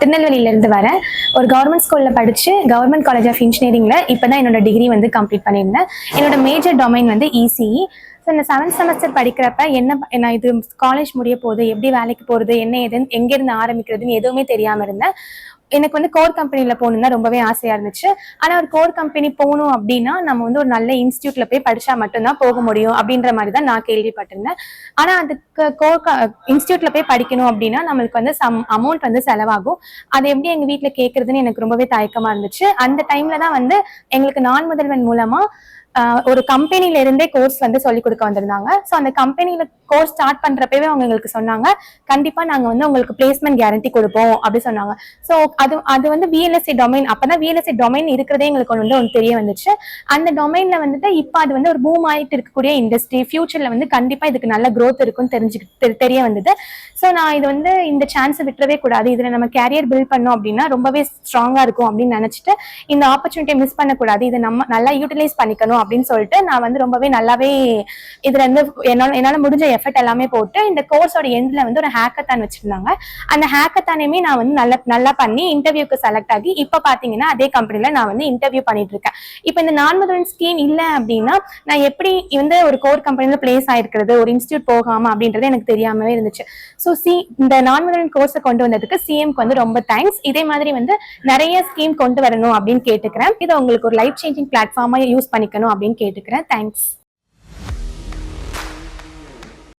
திருநெல்வேலியிலேருந்து வரேன் ஒரு கவர்மெண்ட் ஸ்கூலில் படித்து கவர்மெண்ட் காலேஜ் ஆஃப் இன்ஜினியரிங்கில் இப்போ தான் என்னோட டிகிரி வந்து கம்ப்ளீட் பண்ணியிருந்தேன். என்னோட மேஜர் டொமைன் வந்து இசிஇ ஸோ இந்த செவன்த் செமஸ்டர் படிக்கிறப்ப என்ன நான் இது காலேஜ் முடிய போகுது எப்படி வேலைக்கு போகிறது என்ன ஏதுன்னு எங்கேருந்து ஆரம்பிக்கிறதுன்னு எதுவுமே தெரியாமல் இருந்தேன். எனக்கு வந்து கோர் கம்பெனியில் போகணும்னா ரொம்பவே ஆசையாக இருந்துச்சு. ஆனால் ஒரு கோர் கம்பெனி போகணும் அப்படின்னா நம்ம வந்து ஒரு நல்ல இன்ஸ்டியூட்டில் போய் படித்தா மட்டும்தான் போக முடியும் அப்படின்ற மாதிரி தான் நான் கேள்விப்பட்டிருந்தேன். ஆனால் அதுக்கு கோர் இன்ஸ்டியூட்டில் போய் படிக்கணும் அப்படின்னா நம்மளுக்கு வந்து சம் அமௌண்ட் வந்து செலவாகும். அது எப்படி எங்கள் வீட்டில் கேட்குறதுன்னு எனக்கு ரொம்பவே தயக்கமாக இருந்துச்சு. அந்த டைமில் தான் வந்து எங்களுக்கு நான் முதல்வன் மூலமாக ஒரு கம்பெனில இருந்தே கோர்ஸ் வந்து சொல்லி கொடுக்க வந்திருந்தாங்க. ஸோ அந்த கம்பெனில கோர்ஸ் ஸ்டார்ட் பண்றப்பவே அவங்க எங்களுக்கு சொன்னாங்க. கண்டிப்பா நாங்க வந்து உங்களுக்கு பிளேஸ்மெண்ட் கேரண்டி கொடுப்போம் அப்படி சொன்னாங்க. ஸோ அது அது வந்து விஎல்எஸ்சி டொமைன் அப்பதான் விஎல்எஸ்சி டொமைன் இருக்கிறதே எங்களுக்கு வந்து ஒன்று தெரிய வந்துச்சு. அந்த டொமைன்ல வந்துட்டு இப்போ அது வந்து ஒரு பூம் ஆயிட்டு இருக்கக்கூடிய இண்டஸ்ட்ரி ஃபியூச்சர்ல வந்து கண்டிப்பா இதுக்கு நல்ல க்ரோத் இருக்கும்னு தெரிஞ்சு தெ- தெரிய வந்தது. ஸோ நான் இது வந்து இந்த சான்ஸை விட்டுறவே கூடாது. இதுல நம்ம கேரியர் பில்ட் பண்ணோம் அப்படின்னா ரொம்பவே ஸ்ட்ராங்கா இருக்கும் அப்படின்னு நினைச்சிட்டு இந்த ஆப்பர்ச்சுனிட்டியை மிஸ் பண்ணக்கூடாது. இதை நம்ம நல்லா யூட்டிலைஸ் பண்ணிக்கணும் அப்படின்னு சொல்லிட்டு நான் வந்து ரொம்பவே நல்லாவே இதுல இருந்து என்னால என்னால முடிஞ்ச எஃபர்ட் எல்லாமே போட்டு இந்த கோர்ஸோட எண்ட்ல வந்து ஒரு ஹேக்கத்தான் வச்சிருந்தாங்க. அந்த ஹேக்கத்தானையுமே நான் வந்து நல்லா நல்லா பண்ணி இன்டர்வியூக்கு செலக்ட் ஆகி இப்போ பாத்தீங்கன்னா அதே கம்பெனில நான் வந்து இன்டர்வியூ பண்ணிட்டு இருக்கேன். இப்போ இந்த நான் முதல்வன் ஸ்கீம் இல்ல அப்படின்னா நான் எப்படி வந்து ஒரு கோர் கம்பெனில பிளேஸ் ஆயிருக்கிறது ஒரு இன்ஸ்டியூட் போகாம அப்படின்றது எனக்கு தெரியாமவே இருந்துச்சு. ஸோ சி இந்த நான் முதல்வன் கோர்ஸை கொண்டு வந்ததுக்கு சிஎம்க்கு வந்து ரொம்ப தேங்க்ஸ் இதே மாதிரி வந்து நிறைய ஸ்கீம் கொண்டு வரணும் அப்படின்னு கேட்டுக்கிறேன். இதை உங்களுக்கு ஒரு லைஃப் சேஞ்சிங் பிளாட்ஃபார்மா யூஸ் பண்ணிக்கணும் அப்படின்னு கேட்டுக்கிறேன். தேங்க்ஸ்